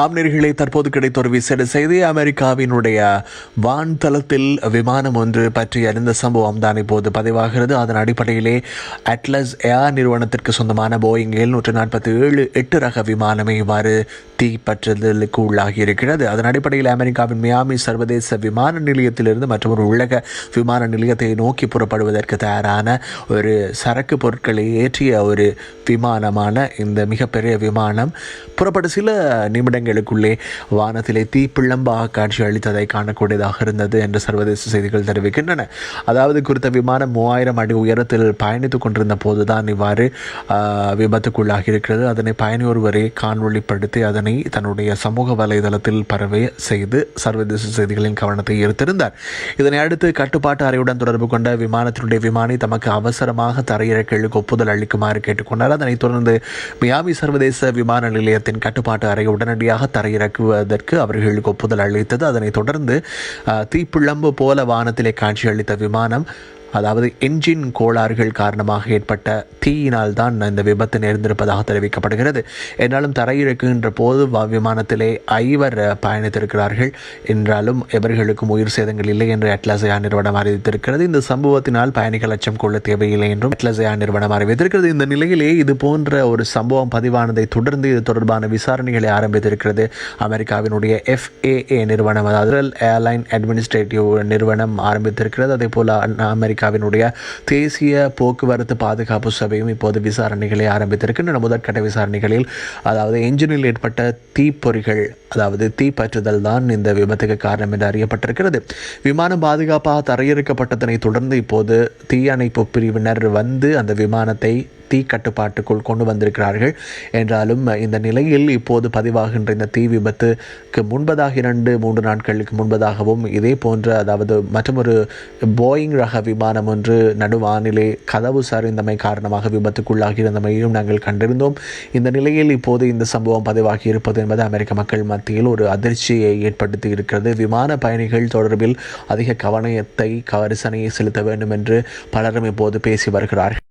ஆம்நெறிகளை தற்போது கிடைத்த ஒரு விசேட செய்தி அமெரிக்காவினுடைய வான்தளத்தில் விமானம் ஒன்று பற்றி அறிந்த சம்பவம் தான் இப்போது பதிவாகிறது. அதன் அடிப்படையிலே அட்லஸ் ஏர் நிறுவனத்திற்கு சொந்தமான போயிங் எழுநூற்று நாற்பத்தி ஏழு எட்டு ரக விமானமே இவ்வாறு தீப்பற்றுதலுக்கு உள்ளாகி இருக்கிறது அதன் அடிப்படையில் அமெரிக்காவின் மியாமி சர்வதேச விமான நிலையத்திலிருந்து மற்றும் ஒரு உலக விமான நிலையத்தை நோக்கி புறப்படுவதற்கு தயாரான ஒரு சரக்கு பொருட்களை ஏற்றிய ஒரு விமானமான இந்த மிகப்பெரிய விமானம். புறப்பட்ட சில நிமிடங்களுக்குள்ளே வானத்திலே தீப்பிழம்பாக காட்சி அளித்ததை காணக்கூடியதாக இருந்தது என்று சர்வதேச செய்திகள் தெரிவிக்கின்றன. அதாவது குறித்த விமானம் மூவாயிரம் அடி உயரத்தில் பயணித்துக் கொண்டிருந்த போதுதான் இவ்வாறு விபத்துக்குள்ளாகி இருக்கிறது. அதனை பயணி ஒருவரே காணொளிப்படுத்தி அதனை தன்னுடைய சமூக வலைதளத்தில் பரவே செய்து சர்வதேச செய்திகளின் கவனத்தை ஈர்த்திருந்தார். இதனை அடுத்து கட்டுப்பாட்டு அறையுடன் தொடர்பு கொண்ட விமானத்தினுடைய விமானி தமக்கு அவசரமாக தரையிறக்கலுக்கு ஒப்புதல் அளிக்குமாறு கேட்டுக்கொண்டார். அதனைத் தொடர்ந்து மியாமி சர்வதேச விமான நிலையத்தின் கட்டுப்பாட்டு அறை உடனடியாக தரையிறக்குவதற்கு அவர்களுக்கு ஒப்புதல் அளித்தது. அதனைத் தொடர்ந்து தீப்பிழம்பு போல வானத்திலே காட்சியளித்த விமானம் அதாவது என்ஜின் கோளாறுகள் காரணமாக ஏற்பட்ட தீயினால் தான் இந்த விபத்து நேர்ந்திருப்பதாக தெரிவிக்கப்படுகிறது. என்றாலும் தரையிறக்குகின்ற போது விமானத்திலே ஐவர் பயணித்திருக்கிறார்கள். என்றாலும் எவர்களுக்கும் உயிர் சேதங்கள் இல்லை என்று அட்லாசயா நிறுவனம் அறிவித்திருக்கிறது. இந்த சம்பவத்தினால் பயணிகள் அச்சம் கொள்ள தேவையில்லை என்றும் அட்லாசயா நிறுவனம் அறிவித்திருக்கிறது. இந்த நிலையிலே இது போன்ற ஒரு சம்பவம் பதிவானதை தொடர்ந்து இது தொடர்பான விசாரணைகளை ஆரம்பித்திருக்கிறது. அமெரிக்காவினுடைய எஃப்ஏஏ நிறுவனம் அதாவது ஏர்லைன் அட்மினிஸ்ட்ரேட்டிவ் நிறுவனம் ஆரம்பித்திருக்கிறது. அதே போல் அமெரிக்கா அமெரிக்காவினுடைய தேசிய போக்குவரத்து பாதுகாப்பு சபையும் இப்போது விசாரணைகளை ஆரம்பித்திருக்கின்றன. முதற்கட்ட விசாரணைகளில் அதாவது என்ஜினில் ஏற்பட்ட தீப்பொறிகள் அதாவது தீப்பற்றுதல் தான் இந்த விபத்துக்கு காரணம் என்று அறியப்பட்டிருக்கிறது. விமானம் பாதுகாப்பாக தரையிறக்கப்பட்டதனை தொடர்ந்து இப்போது தீயணைப்பு பிரிவினர் வந்து அந்த விமானத்தை தீ கட்டுப்பாட்டுக்குள் கொண்டு வந்திருக்கிறார்கள். என்றாலும் இந்த நிலையில் இப்போது பதிவாகின்ற இந்த தீ விபத்துக்கு முன்பதாக இரண்டு மூன்று நாட்களுக்கு முன்பதாகவும் இதே போன்ற அதாவது மற்றொரு போயிங் ரக விமானம் ஒன்று நடுவானிலே கதவு சரிந்தமை காரணமாக விபத்துக்குள்ளாகி இருந்தமையும் நாங்கள் கண்டிருந்தோம். இந்த நிலையில் இப்போது இந்த சம்பவம் பதிவாகி இருப்பது என்பது அமெரிக்க மக்கள் மத்தியில் ஒரு அதிர்ச்சியை ஏற்படுத்தி இருக்கிறது. விமான பயணிகள் தொடர்பில் அதிக கவனத்தை கரிசனையை செலுத்த வேண்டும் என்று பலரும் இப்போது பேசி வருகிறார்கள்.